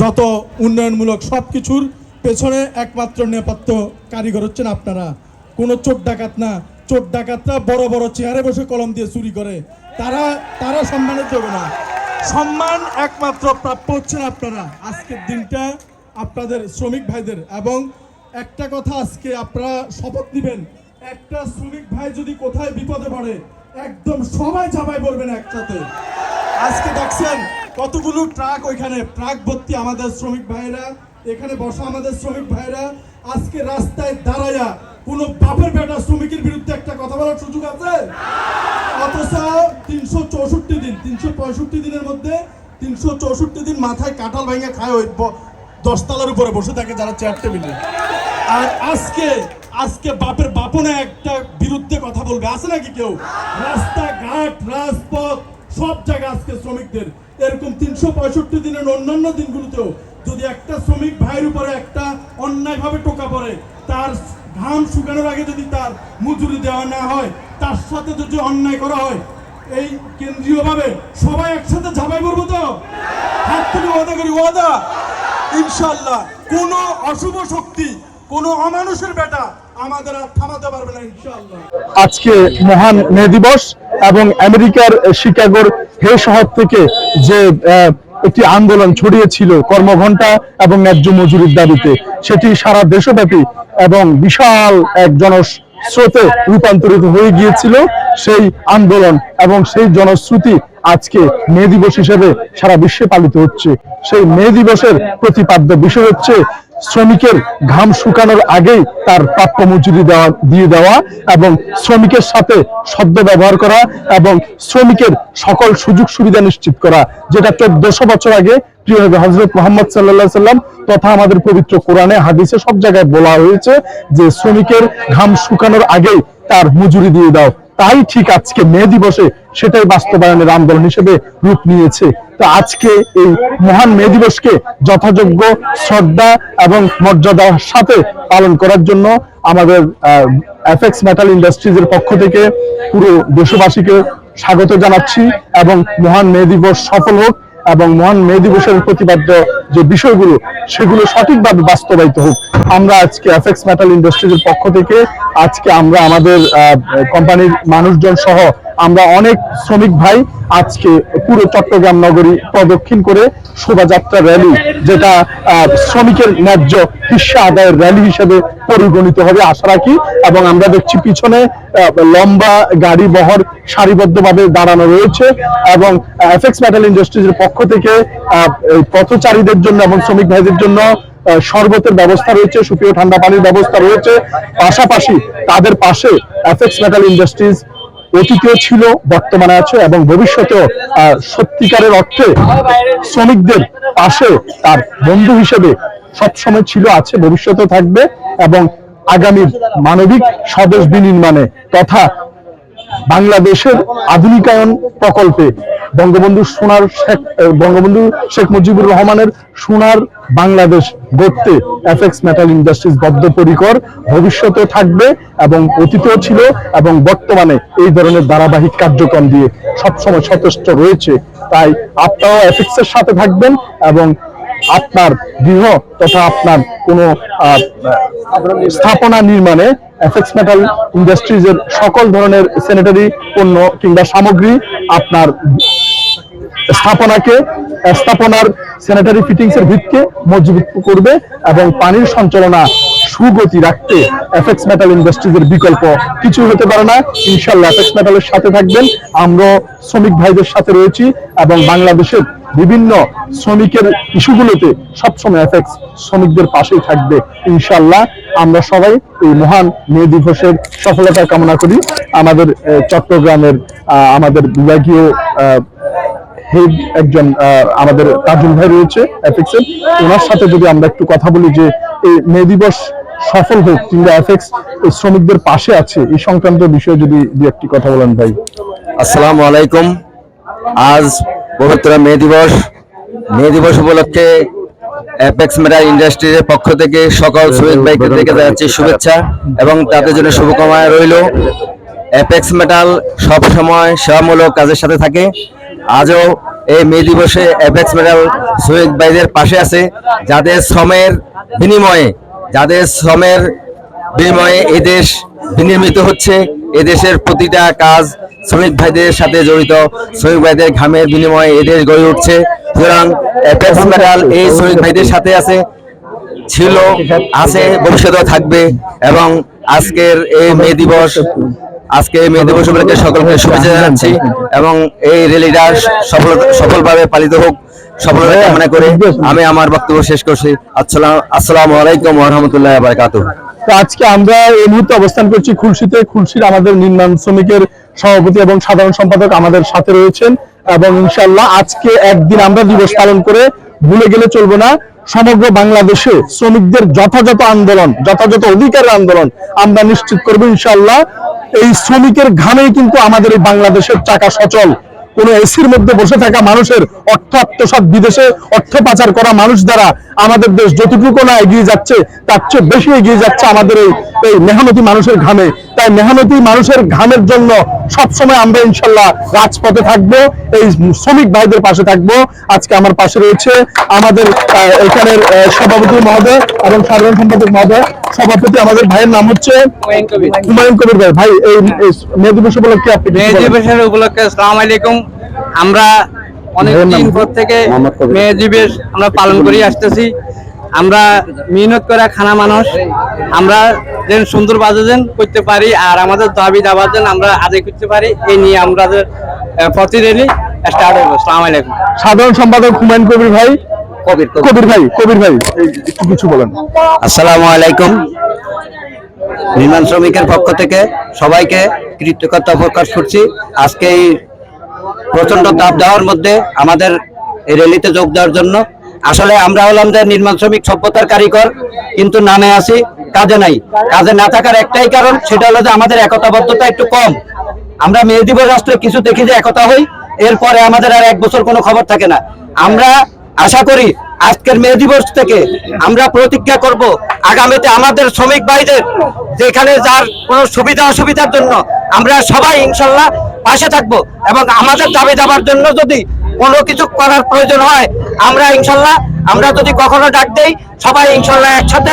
যত উন্নয়নমূলক সব কিছুর পেছনে একমাত্র নেপথ্য কারিগর হচ্ছেন আপনারা। কোনো চোর ডাকাত না। চোর ডাকাতরা বড় বড় চেয়ারে বসে কলম দিয়ে চুরি করে। তারা তারা সম্মানের যোগ্য না। সম্মান একমাত্র প্রাপ্য হচ্ছেন আপনারা। আজকের দিনটা আপনাদের শ্রমিক ভাইদের এবং একটা কথা আজকে আপনারা শপথ নেবেন। একটা শ্রমিক ভাই যদি কোথায় বিপদে পড়ে, একদম সবাই চাপাই বলবেন একসাথে। আজকে দেখছেন কতগুলো ট্রাক ওইখানে, ট্রাক ভর্তি আমাদের শ্রমিক ভাইরা এখানে বসা আমাদের শ্রমিক ভাইরা আজকে রাস্তায় দাঁড়ায়া কোন বাপের বেটা শ্রমিকের বিরুদ্ধে একটা কথা বলার সুযোগ আছে? অথচ তিনশো চৌষট্টি দিন, তিনশো পঁয়ষট্টি দিনের মধ্যে তিনশো চৌষট্টি দিন মাথায় কাঁঠাল ভাঙা খায় ওই দশতলার উপরে বসে থাকে যারা চেয়ার টেবিলে আর আজকে আজকে বাপের বাপনে একটা বিরুদ্ধে কথা বলবে। আছে নাকি কেউ? রাস্তাঘাট, রাজপথ সব জায়গায় আজকে শ্রমিকদের। এরকম তিনশো পঁয়ষট্টি দিনের অন্যান্য দিনগুলোতেও যদি একটা শ্রমিক ভাইয়ের উপরে একটা অন্যায়ভাবে টোকা পড়ে, তার ঘাম শুকানোর আগে যদি তার মজুরি দেওয়া না হয়, তার সাথে যদি অন্যায় করা হয়, এই কেন্দ্রীয়ভাবে সবাই একসাথে ঝাঁপাই করব তো? হাত থেকে ওয়াদা করি, ওয়াদা। ইনশাল্লাহ কোন অশুভ শক্তি, কোন অমানুষের বেটা আমাদের আর থামাতে পারবে না ইনশাল্লাহ আজকে মহান মে দিবস এবং আমেরিকার শিকাগোর হে শহর থেকে যে একটি আন্দোলন ছড়িয়েছিল কর্মঘণ্টা এবং ন্যায্য মজুরির দাবিতে, সেটি সারা দেশব্যাপী এবং বিশাল এক জনস্রোতে রূপান্তরিত হয়ে গিয়েছিল সেই আন্দোলন এবং সেই জনশ্রুতি আজকে মে দিবস হিসেবে সারা বিশ্বে পালিত হচ্ছে। সেই মে দিবসের প্রতিপাদ্য বিষয় হচ্ছে শ্রমিকের ঘাম শুকানোর আগেই তার প্রাপ্য মজুরি দেওয়া, দিয়ে দেওয়া এবং শ্রমিকের সাথে সদ্য ব্যবহার করা এবং শ্রমিকের সকল সুযোগ সুবিধা নিশ্চিত করা, যেটা চোদ্দশো বছর আগে প্রিয় হজরত মোহাম্মদ সাল্লাহ সাল্লাম তথা আমাদের পবিত্র কোরআনে, হাদিসে সব জায়গায় বলা হয়েছে যে শ্রমিকের ঘাম শুকানোর আগেই তার মজুরি দিয়ে দাও। তাই ঠিক আজকে মে দিবসে সেটাই বাস্তবায়নের আন্দোলন হিসেবে রূপ নিয়েছে। তো আজকে এই মহান মে দিবসকে যথাযোগ্য শ্রদ্ধা এবং মর্যাদার সাথে পালন করার জন্য আমাদের এফএক্স মেটাল ইন্ডাস্ট্রিজ এর পক্ষ থেকে পুরো দেশবাসীকে স্বাগত জানাচ্ছি এবং মহান মে দিবস সফল হোক। এবং মহান মে দিবসের প্রতিপাদ্য যে বিষয়গুলো, সেগুলো সঠিকভাবে বাস্তবায়িত হোক। আমরা আজকে এফএক্স মেটাল ইন্ডাস্ট্রিজের পক্ষ থেকে, আজকে আমরা আমাদের কোম্পানির মানুষজন সহ আমরা অনেক শ্রমিক ভাই আজকে পুরো চট্টগ্রাম নগরী প্রদক্ষিণ করে শোভাযাত্রা র্যালি, যেটা শ্রমিকের ন্যায্য হিস্সা আদায়ের র্যালি হিসেবে পরিগণিত হবে, আশা রাখি। এবং আমরা দেখছি পিছনে লম্বা গাড়ি বহর সারিবদ্ধভাবে দাঁড়ানো রয়েছে এবং এফএক্স মেটাল ইন্ডাস্ট্রিজের পক্ষ থেকে পথচারীদের জন্য এবং শ্রমিক ভাইদের জন্য শরবতের ব্যবস্থা রয়েছে, সুপেয় ঠান্ডা পানির ব্যবস্থা রয়েছে। পাশাপাশি তাদের পাশে এফএক্স মেটাল ইন্ডাস্ট্রিজ অতীতেও ছিল, বর্তমানে আছে এবং ভবিষ্যতেও সত্যিকারের অর্থে শ্রমিকদের পাশে তার বন্ধু হিসেবে সবসময় ছিল, আছে ভবিষ্যতে থাকবে এবং আগামীর মানবিক স্বদেশ বিনির্মাণে তথা বাংলাদেশের আধুনিকায়ন প্রকল্পে বঙ্গবন্ধু সোনার শেখ বঙ্গবন্ধু শেখ মুজিবুর রহমানের সোনার বাংলাদেশ গড়তে এফএক্স মেটাল ইন্ডাস্ট্রিজ বদ্ধপরিকর ভবিষ্যতে থাকবে এবং অতীতেও ছিল এবং বর্তমানে এই ধরনের ধারাবাহিক কার্যক্রম দিয়ে সবসময় সচেষ্ট রয়েছে। তাই আপনারাও এফএক্স এর সাথে থাকবেন এবং আপনার গৃহ তথা আপনার কোনো স্থাপনা নির্মাণে এফএক্স মেটাল ইন্ডাস্ট্রিজের সকল ধরনের স্যানিটারি পণ্য কিংবা সামগ্রী আপনার স্থাপনাকে, স্থাপনার স্যানিটারি ফিটিংস এর ভিতকে মজবুত করবে এবং পানির সঞ্চালনা সুগতি রাখতে এফএক্স মেটাল ইন্ডাস্ট্রিজের বিকল্প কিছু হতে পারে না। ইনশাল্লাহ এফেক্স মেটালের সাথে থাকবেন। আমরা শ্রমিক ভাইদের সাথে রয়েছি এবং বাংলাদেশের বিভিন্ন শ্রমিকের ইস্যুগুলোতে সবসময় এফএক্স শ্রমিকদের পাশেই থাকবে ইনশাল্লাহ আমরা সবাই এই মহান মে দিবসের সফলতা কামনা করি। আমাদের চট্টগ্রামের আমাদের বিভাগীয় হেড একজন আমাদের তাজুল ভাই রয়েছে এফএক্স এর। ওনার সাথে যদি আমরা একটু কথা বলি যে এই মে দিবস সফল হোক কিংবা এফএক্স শ্রমিকদের পাশে আছে, এই সংক্রান্ত বিষয়ে যদি দু একটি কথা বলেন ভাই। আসসালামু আলাইকুম। আজ পবিত্র মে দিবস মে দিবস উপলক্ষে অ্যাপেক্স মেটাল ইন্ডাস্ট্রির পক্ষ থেকে সকল শ্রমিক ভাইকে থেকে যাচ্ছি শুভেচ্ছা এবং তাদের জন্য শুভকামনা রইল। অ্যাপেক্স মেটাল সব সময় সেবামূলক কাজের সাথে থাকে। আজও এই মে দিবসে অ্যাপেক্স মেডাল শ্রমিক ভাইদের পাশে আছে, যাদের শ্রমের বিনিময়ে, যাদের শ্রমের বিনিময়ে এই দেশ বিনির্মিত হচ্ছে। এদেশের প্রতিটা কাজ শ্রমিক ভাইদের সাথে জড়িত। শ্রমিক ভাইদের ঘামের বিনিময়ে এদেশ গড়ে উঠছে। সুতরাং এই শ্রমিক ভাইদের সাথে আছে, ছিল, আছে, ভবিষ্যতেও থাকবে এবং আজকের এই মে দিবস, আজকে মে দিবস উপলক্ষে সকলকে শুভেচ্ছা জানাচ্ছি এবং এই র্যালিটা সফল, সফলভাবে পালিত হোক, সফলতা কামনা করে আমি আমার বক্তব্য শেষ করছি। আসসালাম, আসসালামু আলাইকুম ওয়া বারাকাতুহু। তো আজকে আমরা এই মুহূর্তে অবস্থান করছি খুলশিতে। খুলশির আমাদের নির্মাণ শ্রমিকের সভাপতি এবং সাধারণ সম্পাদক আমাদের সাথে রয়েছেন এবং ইনশাল্লাহ আজকে একদিন আমরা দিবস পালন করে ভুলে গেলে চলবো না। সমগ্র বাংলাদেশে শ্রমিকদের যথাযথ আন্দোলন, যথাযথ অধিকারের আন্দোলন আমরা নিশ্চিত করব ইনশাল্লাহ এই শ্রমিকের ঘামেই কিন্তু আমাদের এই বাংলাদেশের চাকা সচল। কোন এসির মধ্যে বসে থাকা মানুষের অর্থ আত্মসাত বিদেশে অর্থ পাচার করা মানুষ দ্বারা আমাদের দেশ যতটুকু না এগিয়ে যাচ্ছে, তার চেয়ে বেশি এগিয়ে যাচ্ছে আমাদের এই মেহনতি মানুষের ঘামে। তাই মেহনতি মানুষের ঘামের জন্য সবসময় আমরা ইনশাল্লাহ রাজপথে থাকব এই শ্রমিক ভাইদের পাশে থাকব। আজকে আমার পাশে রয়েছে আমাদের এখানের সভাপতি মহোদয় এবং সাধারণ সম্পাদক মহোদয়। সভাপতি আমাদের ভাইয়ের নাম হচ্ছে হুমায়ুন কবির। ভাই। ভাই এই এই মে দিবস উপলক্ষে আপনি কিছু মে দিবসের উপলক্ষে আসসালামু আলাইকুম। আমরা অনেক? দিন পর থেকে মোহাম্মদ মে দিবস আমরা পালন করে আসতেছি। আমরা মেহনত করা খানা মানুষ। আমরা যেন সুন্দর বাজার করতে পারি আর আমাদের দাবি দাবার যেন আমরা আদায় করতে পারি এই নিয়ে আমাদের আহ, প্রতি রেলি স্টার্ট হব আসসালামু আলাইকুম। সাধারণ সম্পাদক হুমায়ুন কবির ভাই। কবির কবির। ভাই কবির ভাই একটু কিছু বলেন। আসসালামু আলাইকুম। নির্মাণ শ্রমিকের পক্ষ থেকে সবাইকে কৃতজ্ঞতা প্রকাশ করছি। আজকে এই প্রচণ্ড তাপ দেওয়ার মধ্যে আমাদের এই র্যালিতে যোগ দেওয়ার জন্য আসলে আমরা হলাম যে নির্মাণ শ্রমিক, সভ্যতার কারিগর, কিন্তু নামে আছি, কাজে নাই। কাজে না থাকার একটাই কারণ, সেটা হলো যে আমাদের একতাবদ্ধতা একটু কম। আমরা মে দিবস আসলে কিছু দেখি যে একতা হই, এরপরে আমাদের আর এক বছর কোনো খবর থাকে না। আমরা আশা করি আজকের মে দিবস থেকে আমরা প্রতিজ্ঞা করব, আগামীতে আমাদের শ্রমিক ভাইদের যেখানে যার কোনো সুবিধা অসুবিধার জন্য আমরা সবাই ইনশাল্লাহ পাশে থাকব এবং আমাদের দাবি দাবার জন্য যদি কোনো কিছু করার প্রয়োজন হয় আমরা ইনশাল্লাহ আমরা যদি কখনো ডাক দেই সবাই ইনশাল্লাহ একসাথে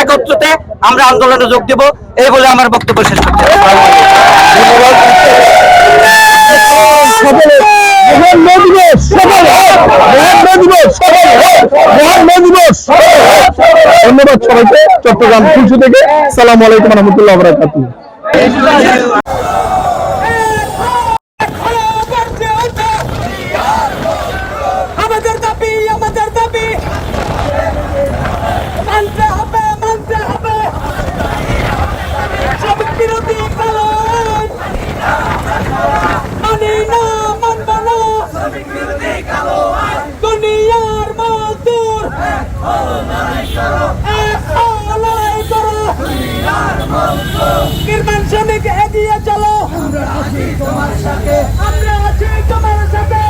একত্রতে আমরা আন্দোলনে যোগ দেব। এই বলে আমার বক্তব্য শেষ করছি। ধন্যবাদ। সবাইকে। চট্টগ্রাম খুলশি থেকে। সালাম আলাইকুম রহমতুল্লাহ নির্মাণ শ্রমিক এগিয়ে চলো আমরা আছি তোমার সাথে আমরা আছি তোমার সাথে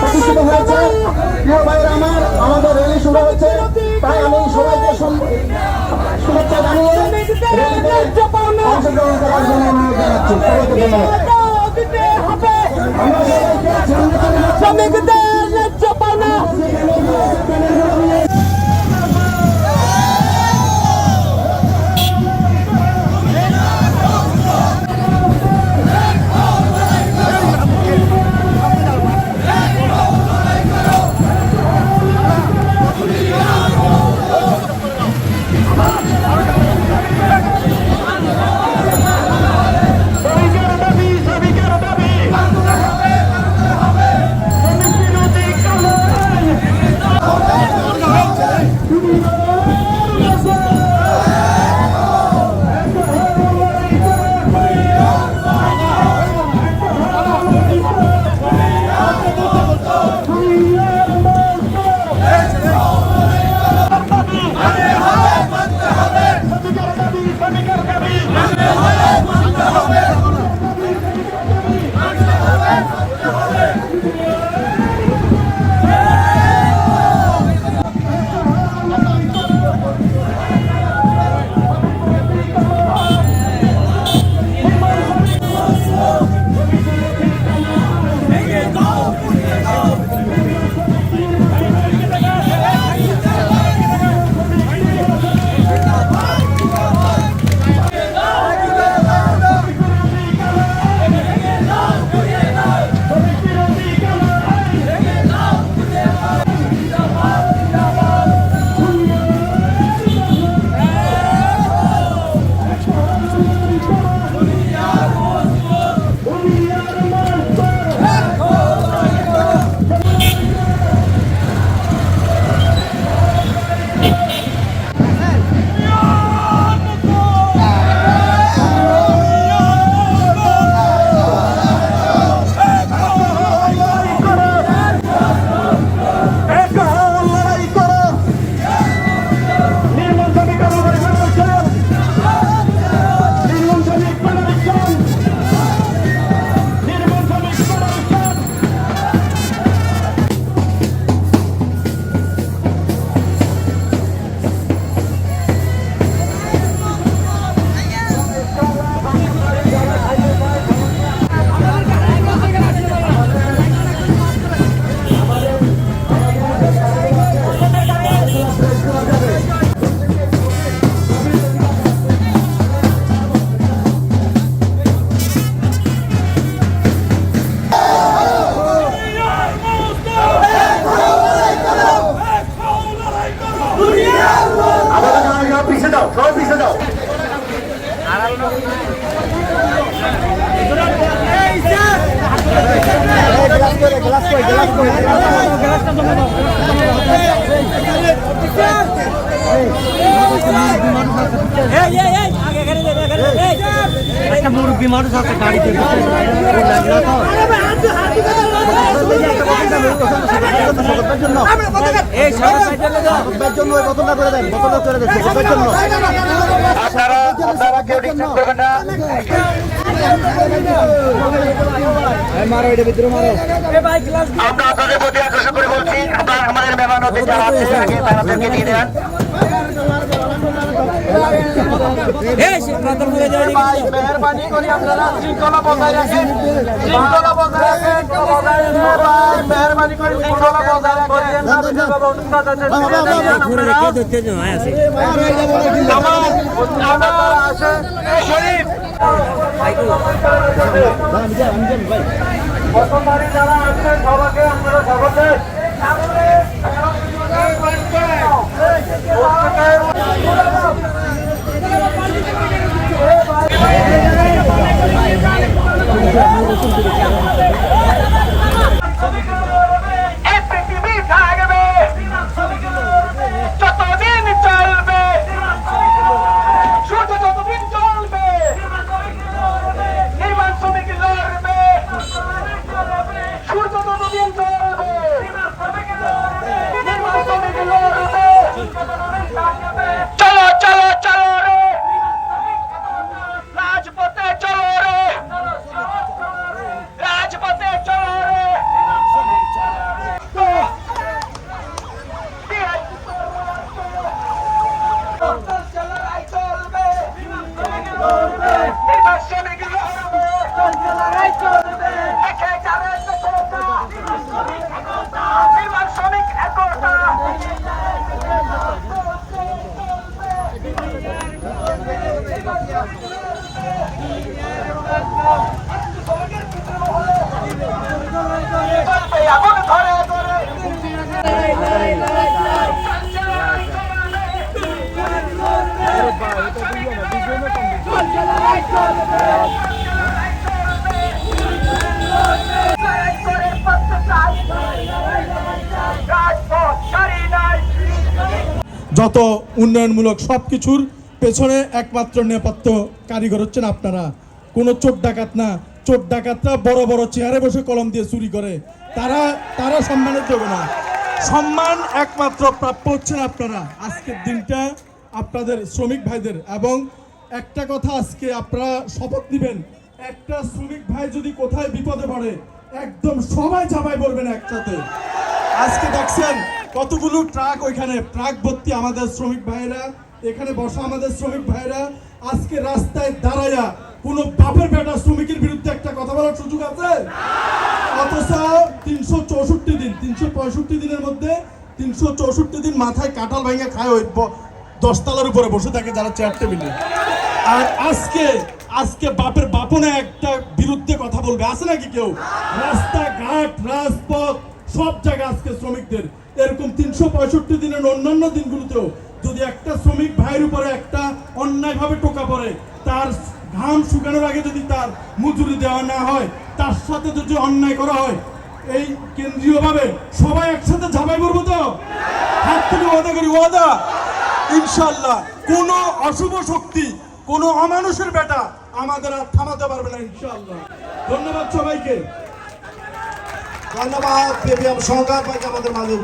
প্রতিষ্ঠিত। শ্রমিকদের ন্যায্য Certo! একটা মুরব্বী মানুষ আছে গাড়িতে এই জন্য ওই বোতলটা করে দেন বোতলটা করে দেন। জন্য আপনারা আপনারা কেউ ডিস্টার্ব করবেন না। আমরা আপনাদের প্রতি আকর্ষণ করে বলছি আপনারা আমাদের মেহমান অতিথি যারা আগে তাদেরকে দিয়ে দেন। মেহরবানি করে আপনারা শৃঙ্খলা বজায় রাখেন শৃঙ্খলা বজায় রাখেন মেহরবানি করে শৃঙ্খলা বজায় রাখেন আমার আমার আছে শরীফ প্রথমবারই যারা আসছেন সবাইকে আপনারা স্বাগত যত উন্নয়নমূলক সব কিছুর পেছনে একমাত্র নেপথ্য কারিগর হচ্ছেন আপনারা। কোনো চোর ডাকাত না। চোর ডাকাতরা বড় বড় চেয়ারে বসে কলম দিয়ে চুরি করে। তারা তারা সম্মানের দেবে না। সম্মান একমাত্র প্রাপ্য হচ্ছেন আপনারা। আজকের দিনটা আপনাদের শ্রমিক ভাইদের এবং একটা কথা আজকে আপনারা শপথ নেবেন। একটা শ্রমিক ভাই যদি কোথায় বিপদে পড়ে একদম সবাই চাপাই পড়বেন একসাথে। আজকে দেখছেন কতগুলো ট্রাক ওইখানে, ট্রাক ভর্তি আমাদের শ্রমিক ভাইরা এখানে বসা আমাদের শ্রমিক ভাইরা আজকে রাস্তায় দাঁড়ায়া কোনো বাপের বেটা শ্রমিকের বিরুদ্ধে একটা কথা বলার সুযোগ আছে? অথচ তিনশো চৌষট্টি দিন, তিনশো পঁয়ষট্টি দিনের মধ্যে তিনশো চৌষট্টি দিন মাথায় কাঁঠাল ভেঙে খায় ওই দশতলার উপরে বসে থাকে যারা চেয়ার টেবিলে আর আজকে আজকে বাপের বাপনে একটা বিরুদ্ধে কথা বলবে। আছে নাকি কেউ? রাস্তাঘাট, রাজপথ, সব জায়গায় আজকে শ্রমিকদের। এরকম তিনশো পঁয়ষট্টি দিনের অন্যান্য দিনগুলোতেও যদি একটা শ্রমিক ভাইয়ের উপরে একটা অন্যায়ভাবে টোকা পড়ে, তার ঘাম শুকানোর আগে যদি তার মজুরি দেওয়া না হয়, তার সাথে যদি অন্যায় করা হয়, এই কেন্দ্রীয়ভাবে সবাই একসাথে ঝাঁপাই করব তো? হাত থেকে ওয়াদা করি, ওয়াদা। ইনশাল্লাহ কোনো অশুভ শক্তি, কোনো অমানুষের বেটা আমাদের আর থামাতে পারবে না ইনশাল্লাহ ধন্যবাদ সবাইকে। ধন্যবাদ আমাদের মাঝে